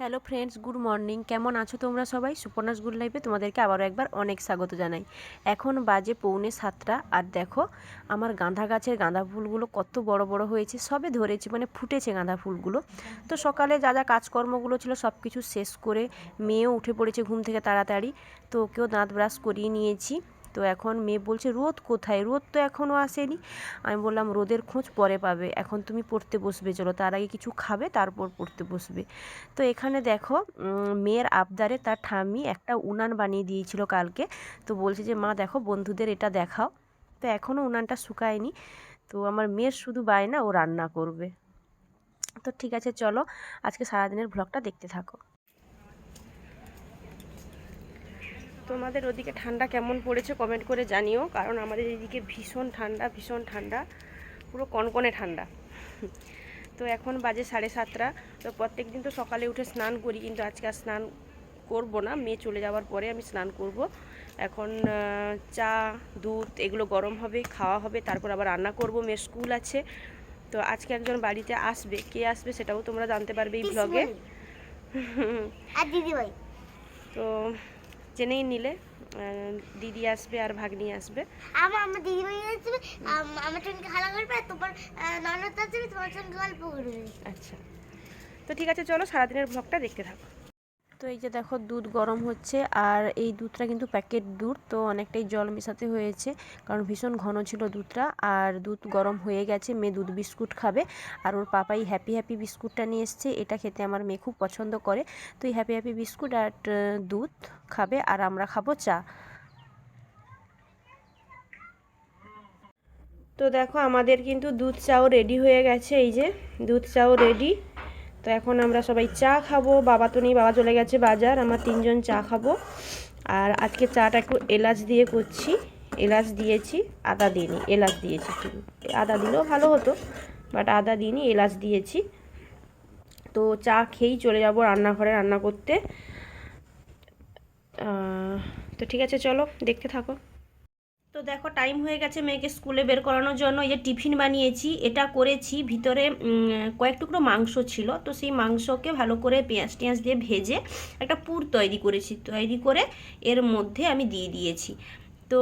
Hello friends good morning কেমন আছো তোমরা সবাই? সুপর্ণাস গুড লাইফে তোমাদেরকে আবারও একবার অনেক স্বাগত জানাই। এখন বাজে পৌনে সাতটা আর দেখো, আমার গাঁদা গাছের গাঁদা ফুলগুলো কত বড় বড় হয়েছে, সবে ধরেছে মানে ফুটেছে গাঁদা ফুলগুলো। তো সকালে যা যা কাজকর্মগুলো ছিল সব কিছু শেষ করে মেয়েও উঠে পড়েছে ঘুম থেকে তাড়াতাড়ি, তো ওকেও দাঁত ব্রাশ করিয়ে নিয়েছি। তো এখন মেয়ে বলছে, রোদ কোথায়? রোদ তো এখনও আসেনি। আমি বললাম, রোদের খোঁজ পরে পাবে। এখন তুমি পড়তে বসবে, চলো। তার আগে কিছু খাবে, তারপর পড়তে বসবে। তো এখানে দেখো মেয়ের আবদারে তার ঠাম্মি একটা উনান বানিয়ে দিয়েছিল কালকে। তো বলছে যে, মা, দেখো, বন্ধুদের এটা দেখাও। তো এখনও উনানটা শুকায়নি। তো আমার মেয়ের শুধু বায় না ও রান্না করবে। তো ঠিক আছে, চলো। আজকে সারাদিনের ব্লগটা দেখতে থাকো। তোমাদের ওদিকে ঠান্ডা কেমন পড়েছে কমেন্ট করে জানিও কারণ আমাদের এদিকে ভীষণ ঠান্ডা ভীষণ ঠান্ডা পুরো কনকনে ঠান্ডা। তো এখন বাজে সাড়ে সাতটা তো প্রত্যেক দিন তো সকালে উঠে স্নান করি কিন্তু আজকে আর স্নান করব না মেয়ে চলে যাওয়ার পরে আমি স্নান করব। এখন চা দুধ এগুলো গরম হবে খাওয়া হবে তারপর আবার রান্না করব মেয়ের স্কুল আছে। তো আজকে একজন বাড়িতে আসবে কে আসবে সেটাও তোমরা জানতে পারবে এই ব্লগে ভাই তো জেনেই নিলে দিদি আসবে আর ভাগ্নি আসবে। আমার আমার দিদি ভাই আসবে আমার সঙ্গে খেলা করবে আর তোমার ননদ আসবে তোমার সঙ্গে গল্প করবে। আচ্ছা। তো ঠিক আছে চলো সারাদিনের ব্লগটা দেখতে থাকো। তো এই যে দেখো দুধ গরম হচ্ছে আর এই দুধটা কিন্তু প্যাকেট দুধ, তো অনেকটাই জল মেশাতে হয়েছে কারণ ভীষণ ঘন ছিল দুধটা আর দুধ গরম হয়ে গেছে, মেয়ে দুধ বিস্কুট খাবে আর ওর পাপাই হ্যাপি হ্যাপি বিস্কুটটা নিয়ে এসছে, এটা খেতে আমার মেয়ে খুব পছন্দ করে। তো এই হ্যাপি হ্যাপি বিস্কুট আর দুধ খাবে আর আমরা খাব চা। তো দেখো আমাদের কিন্তু দুধ চাও রেডি হয়ে গেছে, এই যে দুধ চাও রেডি তো এখন আমরা সবাই চা খাব। বাবা তো নেই, বাবা চলে গেছে বাজার, আমরা তিনজন চা খাব। আর আজকে চাটা একটু এলাচ দিয়ে করছি। এলাচ দিয়েছি, আদা দিইনি, এলাচ দিয়েছি শুধু আদা দিলেও ভালো হতো বাট আদা দিইনি, এলাচ দিয়েছি। তো চা খেয়েই চলে যাব রান্নাঘরে রান্না করতে। তো ঠিক আছে, চলো, দেখতে থাকো। তো দেখো টাইম হয়ে গেছে মেয়েকে স্কুলে বের করানোর জন্য। যে টিফিন বানিয়েছি, এটা করেছি। ভিতরে কয়েক টুকরো মাংস ছিল। তো সেই মাংসকে ভালো করে পেঁয়াজ টেঁয়াজ দিয়ে ভেজে একটা পুর তৈরি করেছি। তৈরি করে এর মধ্যে আমি দিয়ে দিয়েছি। তো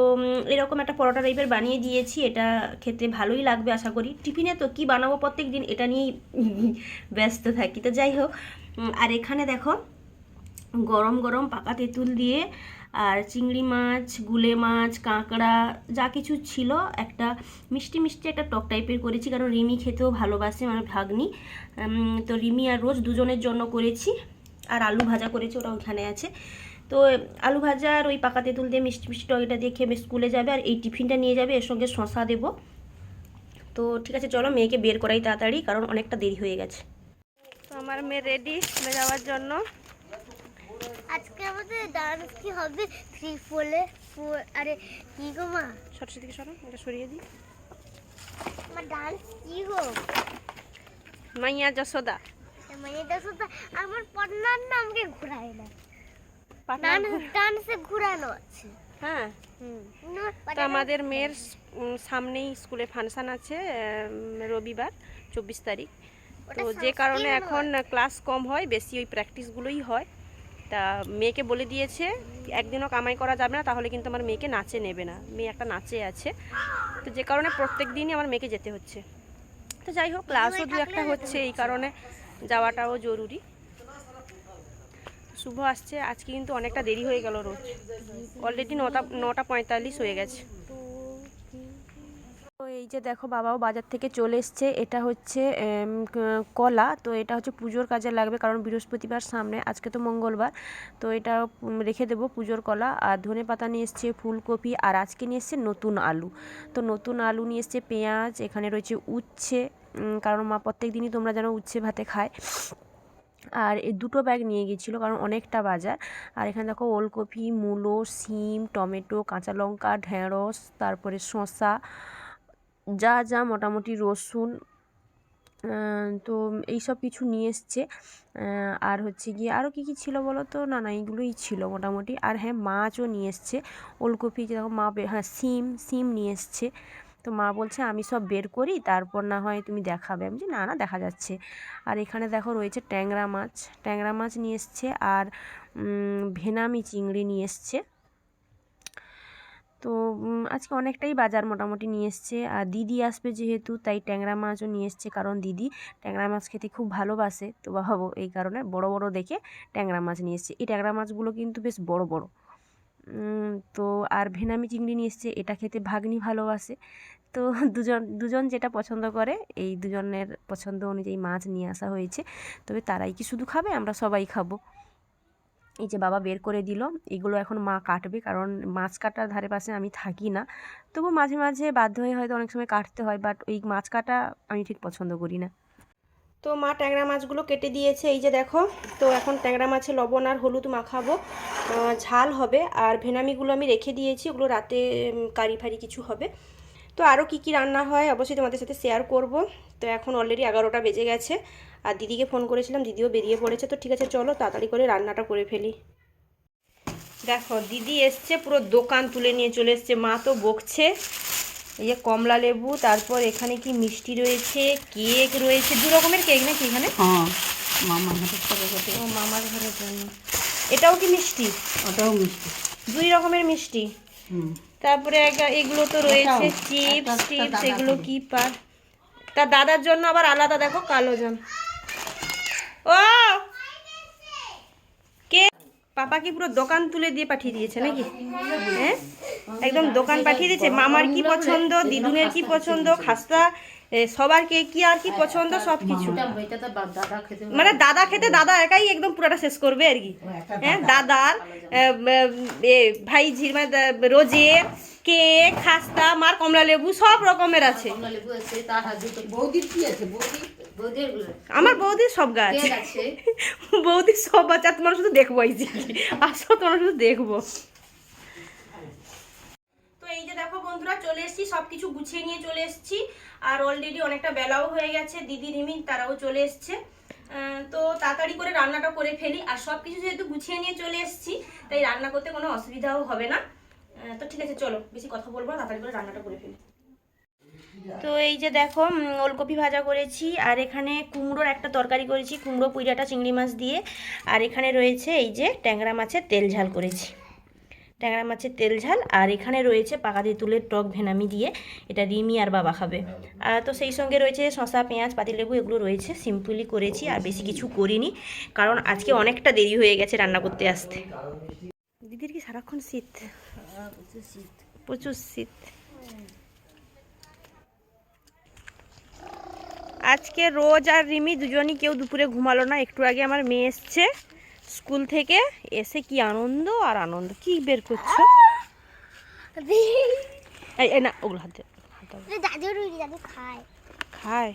এরকম একটা পরোটা টাইপের বানিয়ে দিয়েছি। এটা খেতে ভালোই লাগবে আশা করি। টিফিনে তো কি বানাবো প্রত্যেক দিন এটা নিয়েই ব্যস্ত থাকি। তো যাই হোক আর এখানে দেখো, গরম গরম পাকা তেঁতুল দিয়ে আর চিংড়ি মাছ গুলে মাছ কাঁকড়া যা কিছু ছিল একটা মিষ্টি মিষ্টি একটা টক টাইপের করেছি। কারণ রিমি খেতেও ভালোবাসে মানে ভাগ্নি। তো রিমি আর রোজ দুজনের জন্য করেছি। আর আলু ভাজা করেছি ওটা ওখানে আছে। তো আলু ভাজা আর ওই পাকা তেঁতুল দিয়ে মিষ্টি মিষ্টি টকটা দিয়ে খেয়ে স্কুলে যাবে। আর এই টিফিনটা নিয়ে যাবে এর সঙ্গে শশা দেবো। তো ঠিক আছে চলো মেয়েকে বের করাই তাড়াতাড়ি কারণ অনেকটা দেরি হয়ে গেছে। তো আমার মেয়ে রেডি স্কুলে যাওয়ার জন্য। আজকে আমাদের ডান্স কি হবে? থ্রি ফোলে ফোর আরে কি গো মা? সরষে থেকে সরো এটা সরিয়ে দিই। আমার ডান্স কি গো? মাইয়া যশোদা। দেখো তো আমার পড়নার না আমাকে ঘুরায় না। ডান্স ডান্সে ঘুরানো আছে। হ্যাঁ। তো আমাদের মেয়ের সামনেই স্কুলে ফাংশন আছে রবিবার চব্বিশ তারিখ। তো যে কারণে এখন ক্লাস কম হয় বেশি ওই প্র্যাকটিসগুলোই হয়। তা মেয়েকে বলে দিয়েছে একদিনও কামাই করা যাবে না তাহলে কিন্তু আমার মেয়েকে নাচে নেবে না। মেয়ে একটা নাচে আছে। তো যে কারণে প্রত্যেক দিনই আমার মেয়েকে যেতে হচ্ছে। তো যাই হোক ক্লাসও দু একটা হচ্ছে এই কারণে যাওয়াটাও জরুরি। শুভ আসছে আজকে কিন্তু অনেকটা দেরি হয়ে গেল রোজ। অলরেডি নটা নটা পঁয়তাল্লিশ হয়ে গেছে। এই যে দেখো বাবাও বাজার থেকে চলে এসছে। এটা হচ্ছে কলা। তো এটা হচ্ছে পুজোর কাজে লাগবে কারণ বৃহস্পতিবার সামনে, আজকে তো মঙ্গলবার। তো এটা রেখে দেবো পুজোর কলা। আর ধনে পাতা নিয়ে এসছে ফুলকপি। আর আজকে নিয়ে এসছে নতুন আলু। তো নতুন আলু নিয়ে এসছে পেঁয়াজ, এখানে রয়েছে উচ্ছে। কারণ মা প্রত্যেক দিনই তোমরা যেন উচ্ছে ভাতে খায়। আর এই দুটো ব্যাগ নিয়ে গিয়েছিল কারণ অনেকটা বাজার। আর এখানে দেখো ওলকপি, মূলো, সিম, টমেটো, কাঁচা লঙ্কা, ঢেঁড়স, তারপরে শসা। যা যা মোটামুটি রসুন তো এইসব কিছু নিয়ে এসছে। আর হচ্ছে গিয়ে আরও কী কী ছিল বলো তো? না না এইগুলোই ছিল মোটামুটি। আর হ্যাঁ মাছও নিয়ে এসছে। ওলকপি যেরকম মা হ্যাঁ সিম সিম নিয়ে এসছে। তো মা বলছে আমি সব বের করি তারপর না হয় তুমি দেখাবে। আমি বলছি, না না দেখা যাচ্ছে। আর এখানে দেখো রয়েছে ট্যাংরা মাছ। ট্যাংরা মাছ নিয়ে এসছে। আর ভেনামি চিংড়ি নিয়ে এসছে। তো আজকে অনেকটাই বাজার মোটামুটি নিয়ে এসছে। আর দিদি আসবে যেহেতু, তাই ট্যাংরা মাছও নিয়ে এসছে কারণ দিদি ট্যাংরা মাছ খেতে খুব ভালোবাসে। তো ভাবো এই কারণে বড় বড় দেখে ট্যাংরা মাছ নিয়ে এসছে। এই ট্যাংরা মাছগুলো কিন্তু বেশ বড় বড়। তো, আর ভেনামি চিংড়ি নিয়ে এসছে। এটা খেতে ভাগ্নি ভালোবাসে। তো দুজন দুজন যেটা পছন্দ করে, এই দুজনের পছন্দ অনুযায়ী মাছ নিয়ে আসা হয়েছে। তবে তারাই কি শুধু খাবে? আমরা সবাই খাব। এই যে বাবা বের করে দিল, এগুলো এখন মা কাটবে কারণ মাছ কাটার ধারে পাশে আমি থাকি না। তবু মাঝে মাঝে বাধ্য হয়ে হয়তো অনেক সময় কাটতে হয় বাট ওই মাছ কাটা আমি ঠিক পছন্দ করি না। তো মা ট্যাংরা মাছগুলো কেটে দিয়েছে, এই যে দেখো। তো এখন ট্যাংরা মাছে লবণ আর হলুদ মাখাবো। ঝাল হবে আর ভেনামিগুলো আমি রেখে দিয়েছি, ওগুলো রাতে কারি ফারি কিছু হবে। তো আরও কী কী রান্না হয় অবশ্যই তোমাদের সাথে শেয়ার করব। তো এখন অলরেডি এগারোটা বেজে গেছে। আর দিদিকে ফোন করেছিলাম দিদিও বেরিয়ে পড়েছে। তো ঠিক আছে চলো তাড়াতাড়ি করে রান্নাটা করে ফেলি। দেখো দিদি এসছে পুরো দোকান তুলে নিয়ে চলে এসছে। মা তো বকছে। এই যে কমলা লেবু তারপর এখানে কি মিষ্টি রয়েছে কেক রয়েছে দু রকমের কেক নাকি এখানে? হ্যাঁ মামার হাতে ও মামার ঘরের জন্য। এটাও কি মিষ্টি? ওটাও মিষ্টি। দুই রকমের মিষ্টি। হুম। তারপরে এগুলো তো রয়েছে চিপস টিপস এগুলো। কি পার? তার দাদার জন্য আবার আলাদা দেখো কালো জন ও! কে? পাপা কি পুরো দোকান তুলে দিয়ে পাঠিয়ে দিয়েছে নাকি? হ্যাঁ? একদম দোকান পাঠিয়ে দিয়েছে। মামার কি পছন্দ? দিদুনের কি পছন্দ? খাস্তা সবার কে কি আর কি পছন্দ সব কিছু। মানে দাদা খেতে দাদা একাই একদম পুরোটা শেষ করবে আর কি। হ্যাঁ দাদার ভাই ঝিরমা রোজের কেক খাস্তা মার কমলা লেবু সব রকমের আছে। আমার বৌদির সব গাছ। বৌদির সব আছে আর তোমার শুধু দেখব এই যে। আসো তোমার শুধু দেখব তো এই যে দেখো বন্ধুরা, চলে এসেছি সব কিছু গুছিয়ে নিয়ে চলে এসেছি। আর অলরেডি অনেকটা বেলাও হয়ে গেছে, দিদি রিমিন তারাও চলে এসছে। তো তাড়াতাড়ি করে রান্নাটা করে ফেলি। আর সব কিছু যেহেতু গুছিয়ে নিয়ে চলে এসেছি, তাই রান্না করতে কোনো অসুবিধাও হবে না। তো ঠিক আছে, চলো, বেশি কথা বলব না, তাড়াতাড়ি করে রান্নাটা করে ফেলি। তো এই যে দেখো ওলকপি ভাজা করেছি, আর এখানে কুমড়োর একটা তরকারি করেছি, কুমড়ো, পুইডাটা, চিংড়ি মাছ দিয়ে। আর এখানে রয়েছে এই যে ট্যাংরা মাছের তেল ঝাল করেছি। ট্যাংরা মাছের তেল ঝাল আর এখানে রয়েছে পাকা তেঁতুলের টক ভেনামি দিয়ে। এটা রিমি আর বাবা খাবে। আর তো সেই সঙ্গে রয়েছে শশা পেঁয়াজ পাতিলেবু এগুলো রয়েছে। সিম্পলি করেছি আর বেশি কিছু করিনি কারণ আজকে অনেকটা দেরি হয়ে গেছে রান্না করতে আসতে। দিদির কি সারাক্ষণ শীত? প্রচুর শীত। আজকে রোজ আর রিমি দুজনই কেউ দুপুরে ঘুমালো না একটু আগে আমার মেয়ে এসছে। স্কুল থেকে এসে কি আনন্দ আর আনন্দ? কি বের করছ? এই না ওগুলো হাত দাদু খায়। খায়?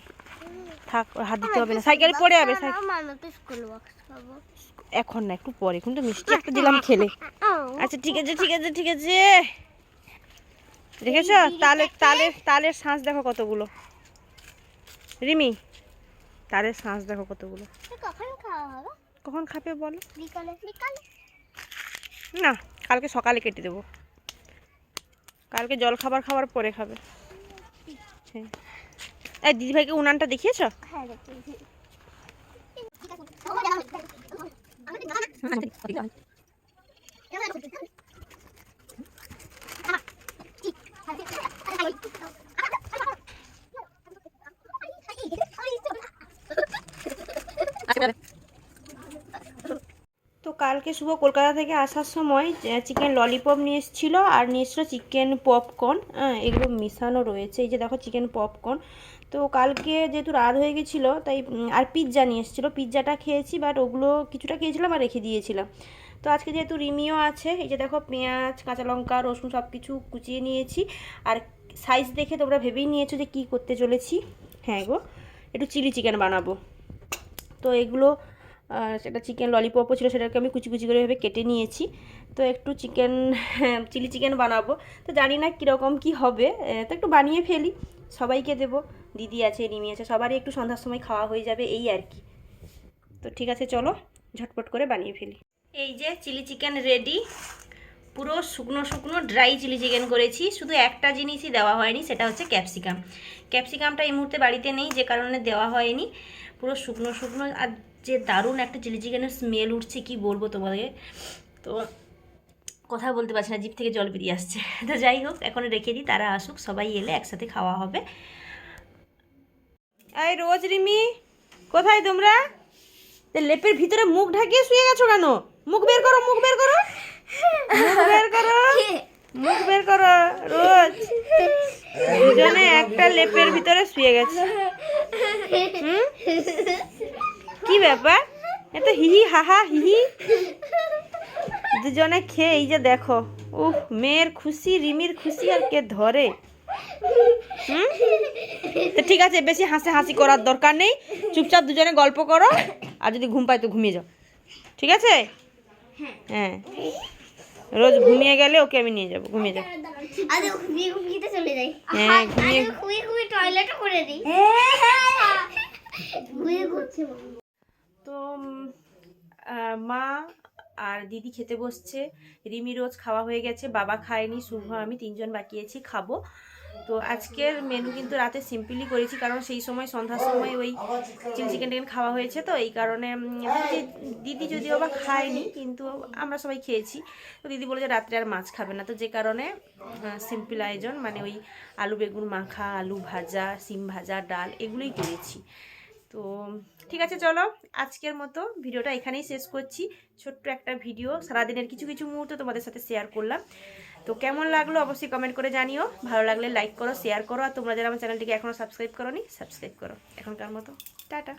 থাক ওর হাত দিতে হবে না। সাইকেলে পড়ে যাবে এখন না একটু পরে কিন্তু মিষ্টি একটা দিলাম খেলে। আচ্ছা ঠিক আছে ঠিক আছে ঠিক আছে। দেখেছ? তালের তালের শাঁস দেখো কতগুলো। রিমি তালের শাঁস দেখো কতগুলো। কখন খাওয়া হবে? কখন খাবে বলো? বিকালে। বিকালে। না কালকে সকালে কেটে দেবো। কালকে জল খাবার খাওয়ার পরে খাবে। হ্যাঁ। এই দিদিভাইকে উনানটা দেখিয়েছো? হ্যাঁ কালকে শুভ কলকাতা থেকে আসার সময় চিকেন ললিপপ নিয়ে এসেছিল আর নিয়ে এসেছিল চিকেন পপকর্ন এগুলো মেশানো রয়েছে। এই যে দেখো চিকেন পপকর্ন তো কালকে যেহেতু রাত হয়ে গেছিল, তাই আর পিৎজা নিয়ে এসেছিল। পিৎজাটা খেয়েছি বাট ওগুলো কিছুটা খেয়েছিলাম আর রেখে দিয়েছিলাম। তো আজকে যেহেতু রিমিও আছে, এই যে দেখো পেঁয়াজ, কাঁচা লঙ্কা, রসুন সব কিছু কুচিয়ে নিয়েছি। আর সাইজ দেখে তোমরা ভেবেই নিয়েছো যে কী করতে চলেছি। হ্যাঁ গো, একটু চিলি চিকেন বানাবো। তো এগুলো সেটা চিকেন ললিপপও ছিল, সেটাকে আমি কুচি কুচি করে এভাবে কেটে নিয়েছি। তো একটু চিকেন চিলি চিকেন বানাবো। তো জানি না কীরকম কি হবে তো একটু বানিয়ে ফেলি। সবাইকে দেবো, দিদি আছে, রিমি আছে, সবারই একটু সন্ধ্যার সময় খাওয়া হয়ে যাবে, এই আর কি। তো ঠিক আছে, চলো, ঝটপট করে বানিয়ে ফেলি। এই যে চিলি চিকেন রেডি পুরো শুকনো শুকনো ড্রাই চিলি চিকেন করেছি। শুধু একটা জিনিসই দেওয়া হয়নি, সেটা হচ্ছে ক্যাপসিকাম ক্যাপসিকামটা এই মুহূর্তে বাড়িতে নেই, যে কারণে দেওয়া হয়নি। পুরো শুকনো শুকনো, আর যে দারুণ একটা চিলি চিকেনের স্মেল উঠছে, কি বলব তোমাদের? তো কথা বলতে পারছি না, জিভ থেকে জল বেরিয়ে আসছে। তো যাই হোক, এখন রেখে দিই, তারা আসুক, সবাই এলে একসাথে খাওয়া হবে। এই রোজ রিমি, কোথায় তোমরা? লেপের ভিতরে মুখ ঢাকিয়ে শুয়ে গেছো কেন? মুখ বের করো, মুখ বের করো। মুখ বের করো। মুখ বের করো, রোজ। দুজনে একটা লেপের ভিতরে শুয়ে গেছে। হুম? কি ব্যাপার? এত হিহি হাহা হিহি। দুজনে খেয়ে এই যে দেখো উহ মেয়ের খুশি রিমির খুশি আর কে ধরে? হুম? তো ঠিক আছে বেশি হাসি হাসি করার দরকার নেই। চুপচাপ দুজনে গল্প করো আর যদি ঘুম পায় তো ঘুমিয়ে যাও। ঠিক আছে? হ্যাঁ। রোজ ঘুমিয়ে গেলে ওকে আমি নিয়ে যাব ঘুমিয়ে যাও। ঘুমিয়ে ঘুমিয়ে চলে যাই হ্যাঁ ঘুমিয়ে ঘুমিয়ে ঘুমিয়ে টয়লেটও করে দিই। ঘুমিয়ে ঘুরছে তো উম, আহ, মা আর দিদি খেতে বসছে। রিমি রোজ খাওয়া হয়ে গেছে, বাবা খায়নি, শুভ আমি তিনজন বাকি আছি, খাব। তো আজকের মেনু কিন্তু রাতে সিম্পলি করেছি, কারণ সেই সময়, সন্ধ্যার সময় ওই চিলি চিকেন টিকেন খাওয়া হয়েছে তো, এই কারণে দিদি যদিও বা খায়নি, কিন্তু আমরা সবাই খেয়েছি। তো দিদি বলে যে রাত্রে আর মাছ খাবে না, তো যে কারণে সিম্পল আয়োজন মানে ওই আলু বেগুন মাখা, আলু ভাজা, সিম ভাজা, ডাল, এগুলোই করেছি। তো ঠিক আছে, চলো আজকের মতো ভিডিওটা এখানেই শেষ করছি। ছোট্ট একটা ভিডিও, সারাদিনের কিছু কিছু মুহূর্ত তোমাদের সাথে শেয়ার করলাম। তো কেমন লাগল অবশ্যই কমেন্ট করে জানিও। ভালো লাগলে লাইক করো শেয়ার করো, আর তোমরা যারা আমার চ্যানেলটিকে এখনও সাবস্ক্রাইব করো নি সাবস্ক্রাইব করো এখনকার মতো। টাটা।